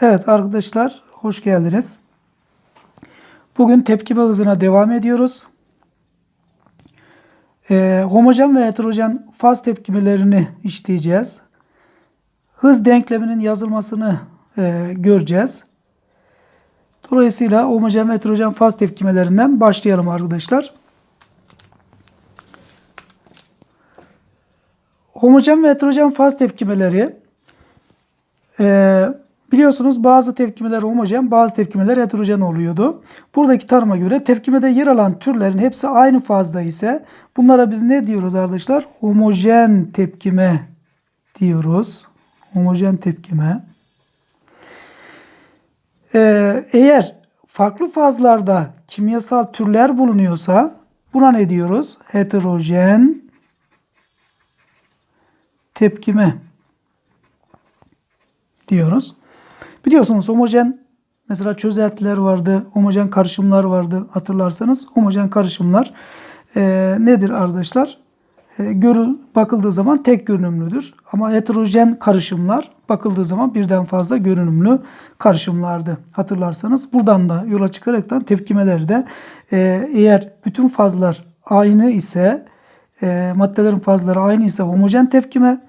Evet arkadaşlar hoş geldiniz. Bugün tepkime hızına devam ediyoruz. Ee, homojen ve heterojen faz tepkimelerini işleyeceğiz. Hız denkleminin yazılmasını e, göreceğiz. Dolayısıyla homojen ve heterojen faz tepkimelerinden başlayalım arkadaşlar. Homojen ve heterojen faz tepkimeleri ee, biliyorsunuz bazı tepkimeler homojen, bazı tepkimeler heterojen oluyordu. Buradaki tanıma göre tepkimede yer alan türlerin hepsi aynı fazda ise bunlara biz ne diyoruz arkadaşlar? Homojen tepkime diyoruz. Homojen tepkime. Ee, eğer farklı fazlarda kimyasal türler bulunuyorsa buna ne diyoruz? Heterojen tepkime diyoruz. Biliyorsunuz homojen mesela çözeltiler vardı, homojen karışımlar vardı hatırlarsanız. Homojen karışımlar e, nedir arkadaşlar? E, görü, bakıldığı zaman tek görünümlüdür. Ama heterojen karışımlar bakıldığı zaman birden fazla görünümlü karışımlardı. Hatırlarsanız buradan da yola çıkaraktan tepkimelerde e, eğer bütün fazlar aynı ise e, maddelerin fazları aynı ise homojen tepkime,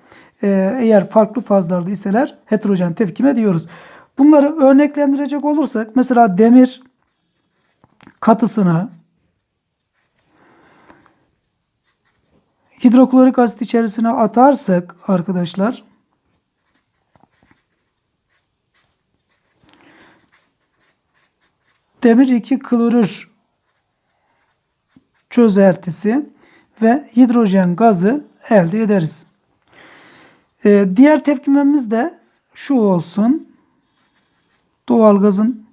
ee, eğer farklı fazlarda iseler heterojen tepkime diyoruz. Bunları örneklendirecek olursak mesela demir katısını hidroklorik asit içerisine atarsak arkadaşlar demir 2 klorür çözeltisi ve hidrojen gazı elde ederiz. Ee, diğer tepkimemiz de şu olsun. Doğalgazın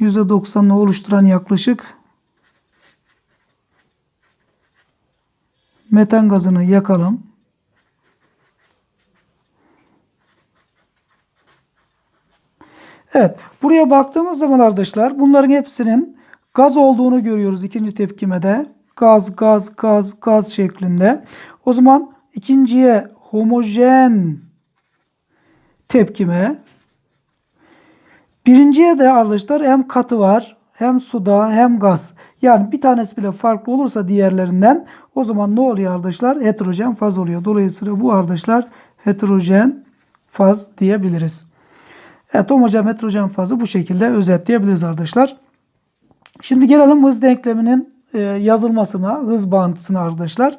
%90'ını oluşturan yaklaşık metan gazını yakalım. Evet. Buraya baktığımız zaman arkadaşlar bunların hepsinin gaz olduğunu görüyoruz ikinci tepkimede. Gaz, gaz, gaz, gaz şeklinde. O zaman ikinciye homojen tepkime. Birinciye de arkadaşlar hem katı var hem suda hem gaz. Yani bir tanesi bile farklı olursa diğerlerinden o zaman ne oluyor arkadaşlar? Heterojen faz oluyor. Dolayısıyla bu arkadaşlar heterojen faz diyebiliriz. Evet homojen heterojen fazı bu şekilde özetleyebiliriz arkadaşlar. Şimdi gelelim hız denkleminin e, yazılmasına, hız bağıntısına arkadaşlar.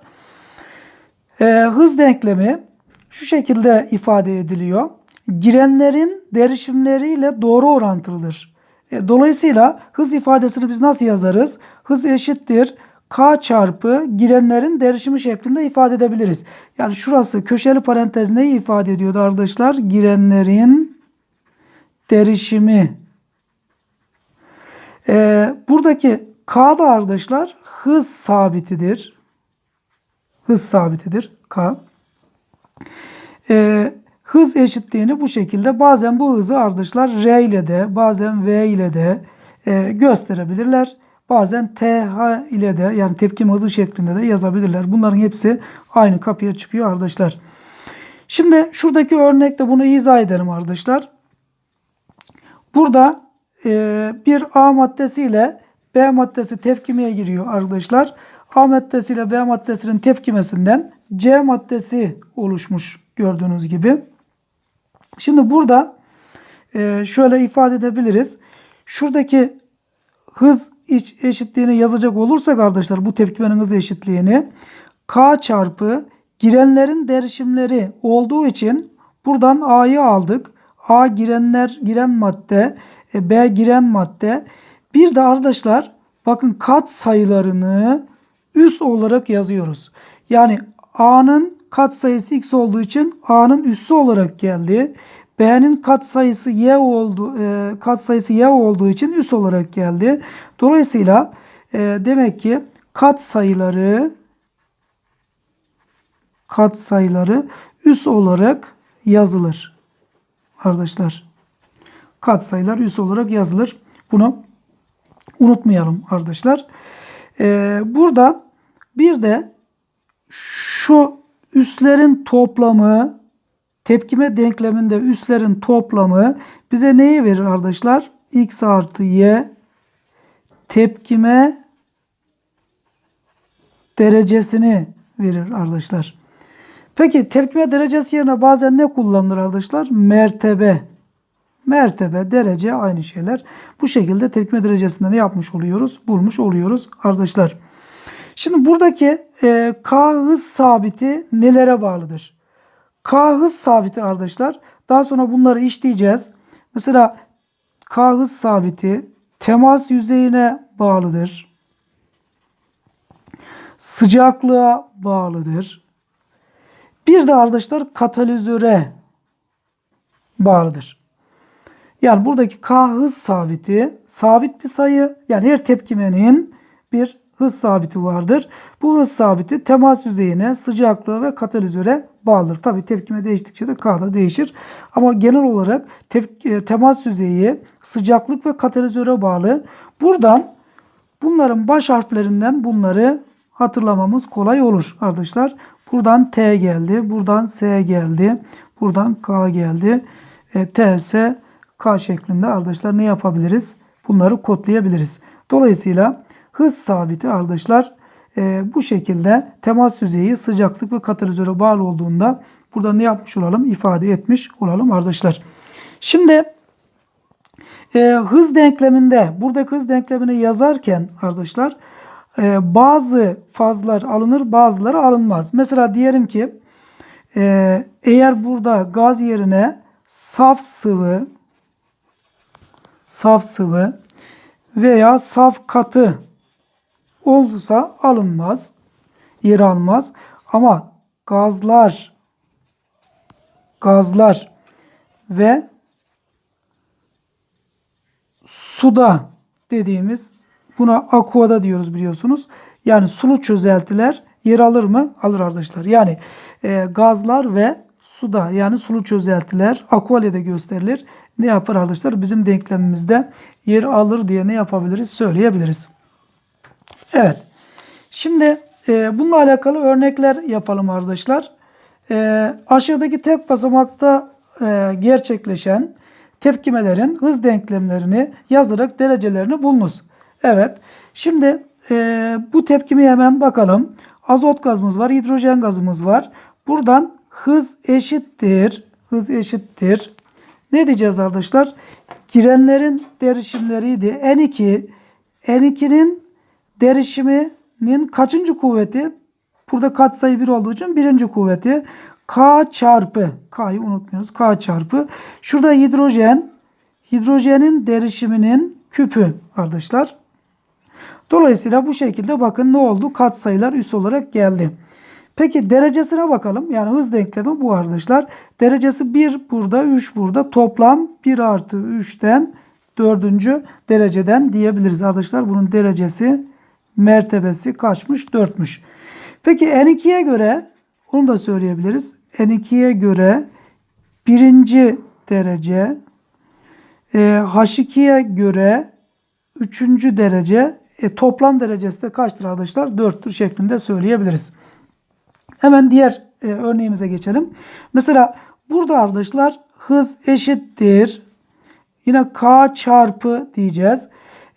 E, hız denklemi şu şekilde ifade ediliyor. Girenlerin derişimleriyle doğru orantılıdır. E, dolayısıyla hız ifadesini biz nasıl yazarız? Hız eşittir k çarpı girenlerin derişimi şeklinde ifade edebiliriz. Yani şurası köşeli parantez neyi ifade ediyordu arkadaşlar? Girenlerin derişimi. Ee, buradaki k da arkadaşlar hız sabitidir. Hız sabitidir k. Ee, hız eşitliğini bu şekilde bazen bu hızı arkadaşlar r ile de bazen v ile de e, gösterebilirler. Bazen TH ile de yani tepkim hızı şeklinde de yazabilirler. Bunların hepsi aynı kapıya çıkıyor arkadaşlar. Şimdi şuradaki örnekte bunu izah edelim arkadaşlar. Burada e, bir A maddesi ile B maddesi tepkimeye giriyor arkadaşlar. A maddesi ile B maddesinin tepkimesinden C maddesi oluşmuş gördüğünüz gibi. Şimdi burada e, şöyle ifade edebiliriz. Şuradaki hız eşitliğini yazacak olursak arkadaşlar bu tepkimenin hız eşitliğini K çarpı girenlerin derişimleri olduğu için buradan A'yı aldık. A girenler giren madde, e, B giren madde. Bir de arkadaşlar bakın kat sayılarını üs olarak yazıyoruz. Yani A'nın kat sayısı x olduğu için A'nın üssü olarak geldi. B'nin kat sayısı y oldu e, kat sayısı y olduğu için üs olarak geldi. Dolayısıyla e, demek ki kat sayıları kat sayıları üs olarak yazılır. Arkadaşlar kat sayılar üs olarak yazılır. Bunu unutmayalım arkadaşlar. E, burada bir de şu üslerin toplamı tepkime denkleminde üslerin toplamı bize neyi verir arkadaşlar? X artı Y tepkime derecesini verir arkadaşlar. Peki tepkime derecesi yerine bazen ne kullanılır arkadaşlar? Mertebe. Mertebe, derece aynı şeyler. Bu şekilde tepkime derecesinde ne yapmış oluyoruz? Bulmuş oluyoruz arkadaşlar. Şimdi buradaki e, K hız sabiti nelere bağlıdır? K hız sabiti arkadaşlar. Daha sonra bunları işleyeceğiz. Mesela K hız sabiti temas yüzeyine bağlıdır. Sıcaklığa bağlıdır. Bir de arkadaşlar katalizöre bağlıdır. Yani buradaki K hız sabiti sabit bir sayı. Yani her tepkimenin bir hız sabiti vardır. Bu hız sabiti temas yüzeyine, sıcaklığa ve katalizöre bağlıdır. Tabi tepkime değiştikçe de K da değişir. Ama genel olarak e, temas yüzeyi, sıcaklık ve katalizöre bağlı. Buradan bunların baş harflerinden bunları hatırlamamız kolay olur arkadaşlar. Buradan T geldi, buradan S geldi, buradan K geldi. E, T, S, K şeklinde arkadaşlar ne yapabiliriz? Bunları kodlayabiliriz. Dolayısıyla hız sabiti arkadaşlar e, bu şekilde temas yüzeyi sıcaklık ve katalizöre bağlı olduğunda burada ne yapmış olalım? ifade etmiş olalım arkadaşlar. Şimdi e, hız denkleminde buradaki hız denklemini yazarken arkadaşlar e, bazı fazlar alınır bazıları alınmaz. Mesela diyelim ki e, eğer burada gaz yerine saf sıvı saf sıvı veya saf katı olursa alınmaz, yer almaz. Ama gazlar, gazlar ve suda dediğimiz buna aquada diyoruz biliyorsunuz. Yani sulu çözeltiler yer alır mı? Alır arkadaşlar. Yani e, gazlar ve suda yani sulu çözeltiler aqualya'da gösterilir. Ne yapar arkadaşlar? Bizim denklemimizde yer alır diye ne yapabiliriz? Söyleyebiliriz. Evet. Şimdi e, bununla alakalı örnekler yapalım arkadaşlar. E, aşağıdaki tek basamakta e, gerçekleşen tepkimelerin hız denklemlerini yazarak derecelerini bulunuz. Evet. Şimdi e, bu tepkimi hemen bakalım. Azot gazımız var, hidrojen gazımız var. Buradan hız eşittir. Hız eşittir. Ne diyeceğiz arkadaşlar? Girenlerin derişimleriydi. N2 N2'nin derişiminin kaçıncı kuvveti? Burada katsayı 1 olduğu için birinci kuvveti. K çarpı, K'yı unutmuyoruz. K çarpı. Şurada hidrojen, hidrojenin derişiminin küpü arkadaşlar. Dolayısıyla bu şekilde bakın ne oldu? Katsayılar üs olarak geldi. Peki derecesine bakalım. Yani hız denklemi bu arkadaşlar. Derecesi 1 burada, 3 burada. Toplam 1 artı 3'ten 4. dereceden diyebiliriz arkadaşlar. Bunun derecesi mertebesi kaçmış? 4'müş. Peki N2'ye göre onu da söyleyebiliriz. N2'ye göre birinci derece e, H2'ye göre üçüncü derece e, toplam derecesi de kaçtır arkadaşlar? 4'tür şeklinde söyleyebiliriz. Hemen diğer e, örneğimize geçelim. Mesela burada arkadaşlar hız eşittir. Yine K çarpı diyeceğiz.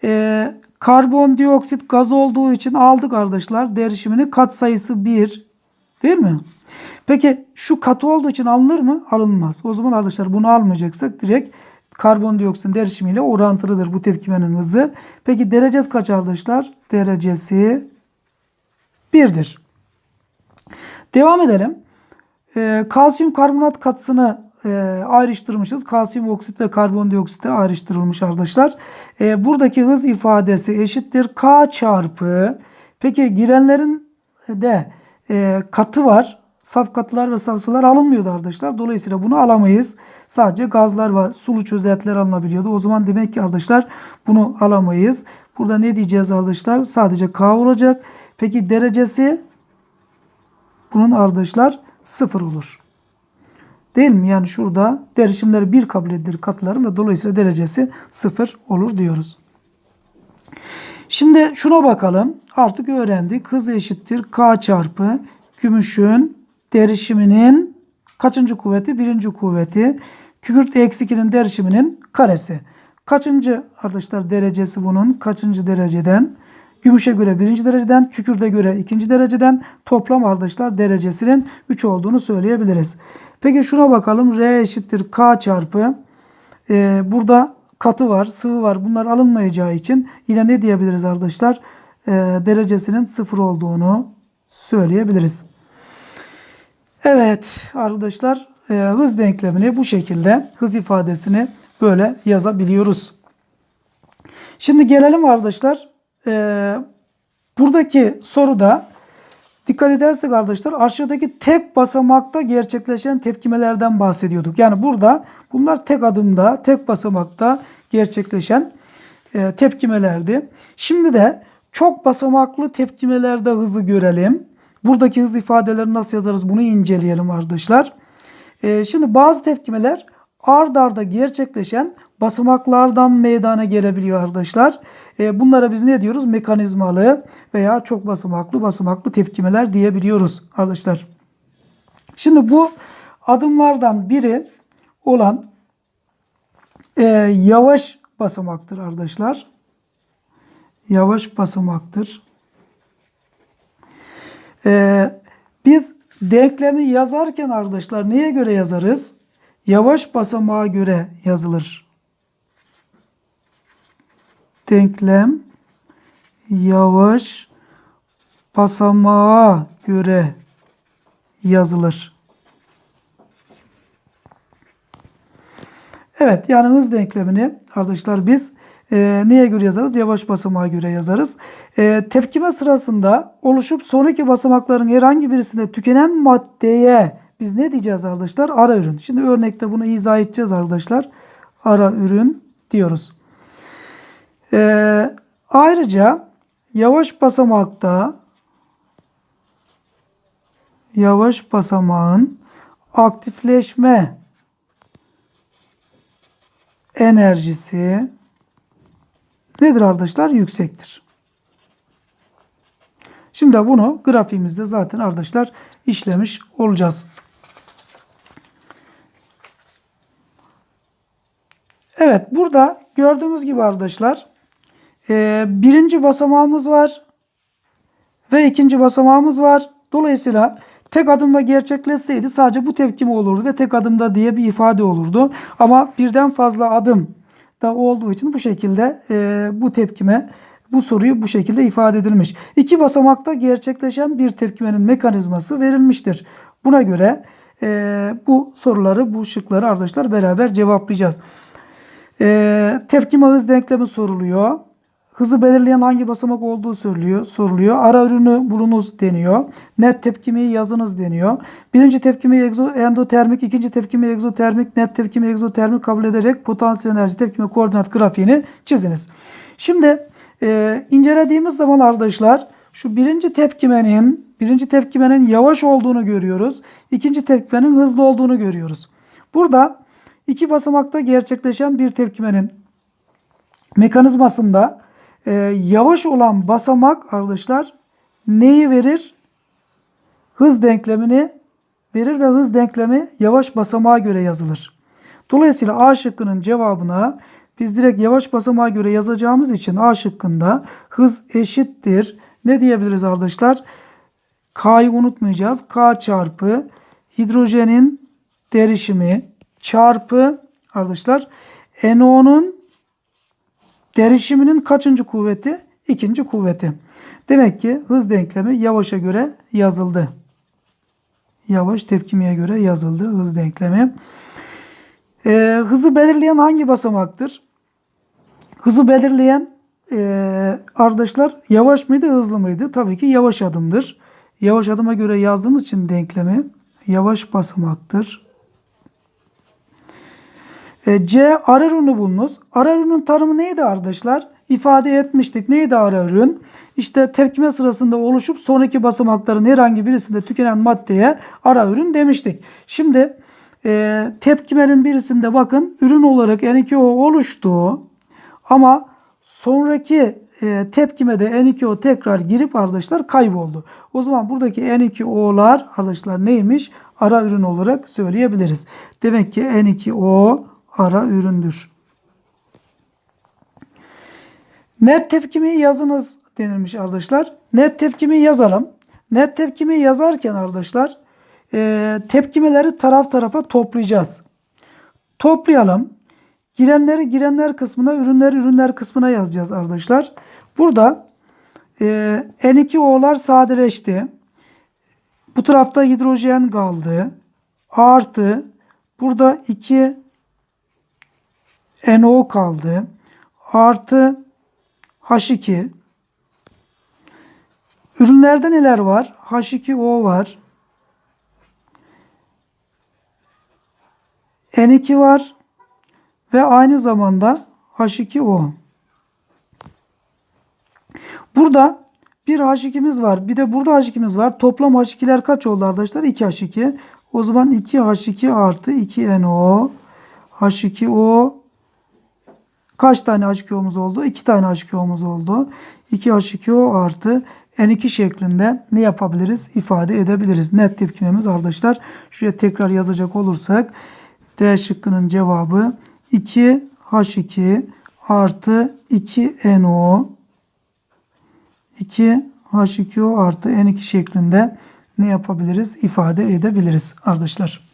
E, karbondioksit gaz olduğu için aldık arkadaşlar. Derişimini kat sayısı 1. Değil mi? Peki şu katı olduğu için alınır mı? Alınmaz. O zaman arkadaşlar bunu almayacaksak direkt karbondioksitin derişimiyle orantılıdır bu tepkimenin hızı. Peki derecesi kaç arkadaşlar? Derecesi 1'dir. Devam edelim. Ee, kalsiyum karbonat katısını e, ayrıştırmışız. Kalsiyum oksit ve karbondioksit de ayrıştırılmış arkadaşlar. E, buradaki hız ifadesi eşittir. K çarpı. Peki girenlerin de e, katı var. Saf katılar ve saf sular alınmıyordu arkadaşlar. Dolayısıyla bunu alamayız. Sadece gazlar var. Sulu çözeltiler alınabiliyordu. O zaman demek ki arkadaşlar bunu alamayız. Burada ne diyeceğiz arkadaşlar? Sadece K olacak. Peki derecesi bunun arkadaşlar sıfır olur. Değil mi? Yani şurada derişimleri bir kabul edilir katıların ve dolayısıyla derecesi sıfır olur diyoruz. Şimdi şuna bakalım. Artık öğrendik. Hız eşittir K çarpı gümüşün derişiminin kaçıncı kuvveti? Birinci kuvveti. Kükürt eksi 2'nin derişiminin karesi. Kaçıncı arkadaşlar derecesi bunun? Kaçıncı dereceden? Gümüşe göre birinci dereceden, kükürde göre ikinci dereceden toplam arkadaşlar derecesinin 3 olduğunu söyleyebiliriz. Peki şuna bakalım. R eşittir K çarpı. Ee, burada katı var, sıvı var. Bunlar alınmayacağı için yine ne diyebiliriz arkadaşlar? Ee, derecesinin sıfır olduğunu söyleyebiliriz. Evet arkadaşlar e, hız denklemini bu şekilde hız ifadesini böyle yazabiliyoruz. Şimdi gelelim arkadaşlar. E, buradaki soruda dikkat edersek arkadaşlar aşağıdaki tek basamakta gerçekleşen tepkimelerden bahsediyorduk. Yani burada bunlar tek adımda, tek basamakta gerçekleşen e, tepkimelerdi. Şimdi de çok basamaklı tepkimelerde hızı görelim. Buradaki hız ifadelerini nasıl yazarız bunu inceleyelim arkadaşlar. E, şimdi bazı tepkimeler ard arda gerçekleşen basamaklardan meydana gelebiliyor arkadaşlar. E, bunlara biz ne diyoruz? Mekanizmalı veya çok basamaklı basamaklı tepkimeler diyebiliyoruz arkadaşlar. Şimdi bu adımlardan biri olan e, yavaş basamaktır arkadaşlar. Yavaş basamaktır. E, biz denklemi yazarken arkadaşlar neye göre yazarız? Yavaş basamağa göre yazılır. Denklem yavaş basamağa göre yazılır. Evet yani hız denklemini arkadaşlar biz e, neye göre yazarız? Yavaş basamağa göre yazarız. E, tepkime sırasında oluşup sonraki basamakların herhangi birisinde tükenen maddeye biz ne diyeceğiz arkadaşlar? Ara ürün. Şimdi örnekte bunu izah edeceğiz arkadaşlar. Ara ürün diyoruz. E, ayrıca yavaş basamakta yavaş basamağın aktifleşme enerjisi nedir arkadaşlar? Yüksektir. Şimdi bunu grafiğimizde zaten arkadaşlar işlemiş olacağız. Evet burada gördüğümüz gibi arkadaşlar e, birinci basamağımız var ve ikinci basamağımız var. Dolayısıyla tek adımda gerçekleşseydi sadece bu tepkime olurdu ve tek adımda diye bir ifade olurdu. Ama birden fazla adım da olduğu için bu şekilde e, bu tepkime bu soruyu bu şekilde ifade edilmiş. İki basamakta gerçekleşen bir tepkimenin mekanizması verilmiştir. Buna göre e, bu soruları, bu şıkları arkadaşlar beraber cevaplayacağız. E, tepkime hız denklemi soruluyor. Hızı belirleyen hangi basamak olduğu soruluyor. soruluyor. Ara ürünü bulunuz deniyor. Net tepkimeyi yazınız deniyor. Birinci tepkimeyi egzo, endotermik, ikinci tepkimeyi egzotermik, net tepkimeyi egzotermik kabul edecek potansiyel enerji tepkime koordinat grafiğini çiziniz. Şimdi e, incelediğimiz zaman arkadaşlar şu birinci tepkimenin birinci tepkimenin yavaş olduğunu görüyoruz. İkinci tepkimenin hızlı olduğunu görüyoruz. Burada iki basamakta gerçekleşen bir tepkimenin mekanizmasında e, yavaş olan basamak arkadaşlar neyi verir? Hız denklemini verir ve hız denklemi yavaş basamağa göre yazılır. Dolayısıyla A şıkkının cevabına biz direkt yavaş basamağa göre yazacağımız için A şıkkında hız eşittir. Ne diyebiliriz arkadaşlar? K'yı unutmayacağız. K çarpı hidrojenin derişimi çarpı arkadaşlar NO'nun derişiminin kaçıncı kuvveti? İkinci kuvveti. Demek ki hız denklemi yavaşa göre yazıldı. Yavaş tepkimeye göre yazıldı hız denklemi. Ee, hızı belirleyen hangi basamaktır? Hızı belirleyen e, arkadaşlar yavaş mıydı hızlı mıydı? Tabii ki yavaş adımdır. Yavaş adıma göre yazdığımız için denklemi yavaş basamaktır. E, C ara ürünü bulunuz. Ara ürünün tanımı neydi arkadaşlar? İfade etmiştik. Neydi ara ürün? İşte tepkime sırasında oluşup sonraki basamakların herhangi birisinde tükenen maddeye ara ürün demiştik. Şimdi e, tepkimenin birisinde bakın ürün olarak N2O oluştu. Ama sonraki e, tepkimede N2O tekrar girip arkadaşlar kayboldu. O zaman buradaki N2O'lar arkadaşlar neymiş? ara ürün olarak söyleyebiliriz. Demek ki N2O ara üründür. Net tepkimi yazınız denilmiş arkadaşlar. Net tepkimi yazalım. Net tepkimi yazarken arkadaşlar e, tepkimeleri taraf tarafa toplayacağız. Toplayalım. Girenleri girenler kısmına, ürünleri ürünler kısmına yazacağız arkadaşlar. Burada e, N2O'lar sadeleşti. Bu tarafta hidrojen kaldı. Artı burada 2 NO kaldı. Artı H2 Ürünlerde neler var? H2O var. N2 var. Ve aynı zamanda H2O. Burada bir H2'miz var. Bir de burada H2'miz var. Toplam H2'ler kaç oldu arkadaşlar? 2 H2. O zaman 2 H2 artı 2 NO. H2O kaç tane H2O'muz oldu? 2 tane H2O'muz oldu. 2 H2O artı N2 şeklinde ne yapabiliriz? İfade edebiliriz. Net tepkimemiz arkadaşlar. Şuraya tekrar yazacak olursak D şıkkının cevabı 2 H2 artı 2 NO 2 H2O artı N2 şeklinde ne yapabiliriz? İfade edebiliriz arkadaşlar.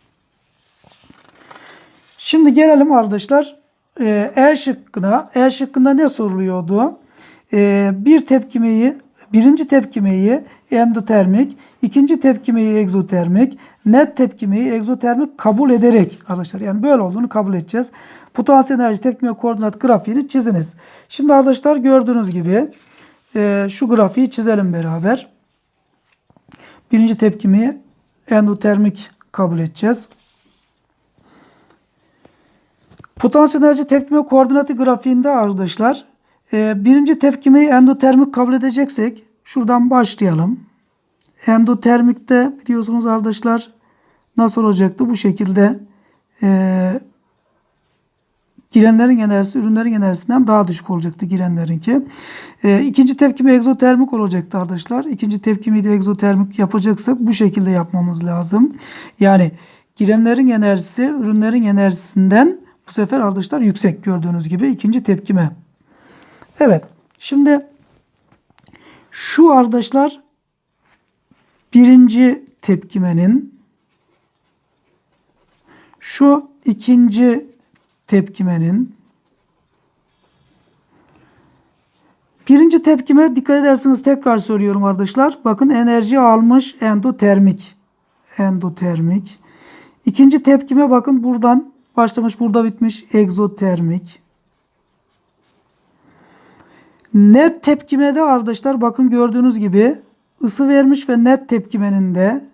Şimdi gelelim arkadaşlar e, E şıkkına. E şıkkında ne soruluyordu? E, bir tepkimeyi, birinci tepkimeyi endotermik, ikinci tepkimeyi egzotermik, net tepkimeyi egzotermik kabul ederek arkadaşlar yani böyle olduğunu kabul edeceğiz. Potansiyel enerji tepkime koordinat grafiğini çiziniz. Şimdi arkadaşlar gördüğünüz gibi e, şu grafiği çizelim beraber. Birinci tepkimeyi endotermik kabul edeceğiz. Potansiyel enerji tepkime koordinatı grafiğinde arkadaşlar e, birinci tepkimeyi endotermik kabul edeceksek şuradan başlayalım. Endotermikte biliyorsunuz arkadaşlar nasıl olacaktı? Bu şekilde e, girenlerin enerjisi ürünlerin enerjisinden daha düşük olacaktı girenlerinki. E, ikinci tepkime egzotermik olacaktı arkadaşlar. İkinci tepkimeyi de egzotermik yapacaksak bu şekilde yapmamız lazım. Yani girenlerin enerjisi ürünlerin enerjisinden bu sefer arkadaşlar yüksek gördüğünüz gibi ikinci tepkime. Evet. Şimdi şu arkadaşlar birinci tepkimenin şu ikinci tepkimenin birinci tepkime dikkat ederseniz tekrar söylüyorum arkadaşlar. Bakın enerji almış endotermik. Endotermik. İkinci tepkime bakın buradan başlamış burada bitmiş egzotermik. Net tepkimede arkadaşlar bakın gördüğünüz gibi ısı vermiş ve net tepkimenin de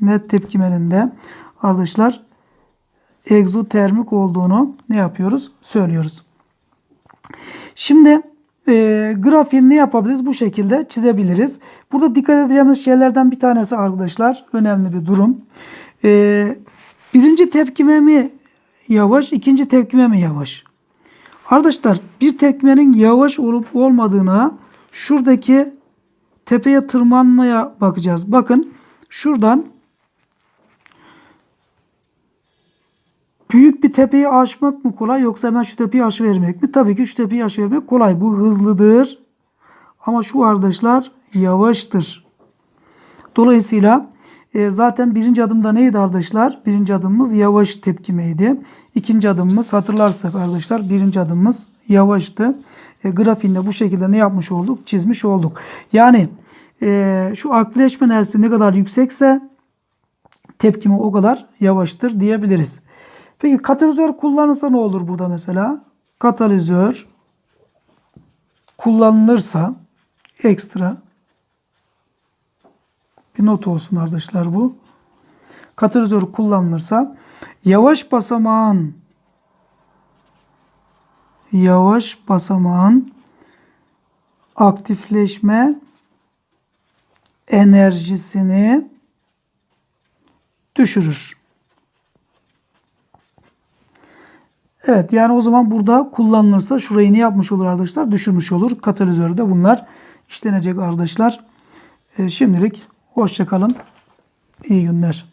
net tepkimenin de arkadaşlar egzotermik olduğunu ne yapıyoruz? Söylüyoruz. Şimdi e, grafiğini ne yapabiliriz? Bu şekilde çizebiliriz. Burada dikkat edeceğimiz şeylerden bir tanesi arkadaşlar önemli bir durum. E, birinci tepkime mi yavaş, ikinci tepkime mi yavaş? Arkadaşlar bir tepkimenin yavaş olup olmadığına şuradaki tepeye tırmanmaya bakacağız. Bakın şuradan büyük bir tepeyi aşmak mı kolay yoksa hemen şu tepeyi aşıvermek mi? Tabii ki şu tepeyi aşıvermek kolay. Bu hızlıdır. Ama şu arkadaşlar yavaştır. Dolayısıyla e, zaten birinci adımda neydi arkadaşlar? Birinci adımımız yavaş tepkimeydi. İkinci adımımız hatırlarsak arkadaşlar birinci adımımız yavaştı. E, grafiğinde bu şekilde ne yapmış olduk? Çizmiş olduk. Yani e, şu aktileşme enerjisi ne kadar yüksekse tepkimi o kadar yavaştır diyebiliriz. Peki katalizör kullanılsa ne olur burada mesela? Katalizör kullanılırsa ekstra bir not olsun arkadaşlar bu. Katalizör kullanılırsa yavaş basamağın yavaş basamağın aktifleşme enerjisini düşürür. Evet yani o zaman burada kullanılırsa şurayı ne yapmış olur arkadaşlar? Düşürmüş olur. Katalizörde bunlar işlenecek arkadaşlar. Ee, şimdilik hoşçakalın. İyi günler.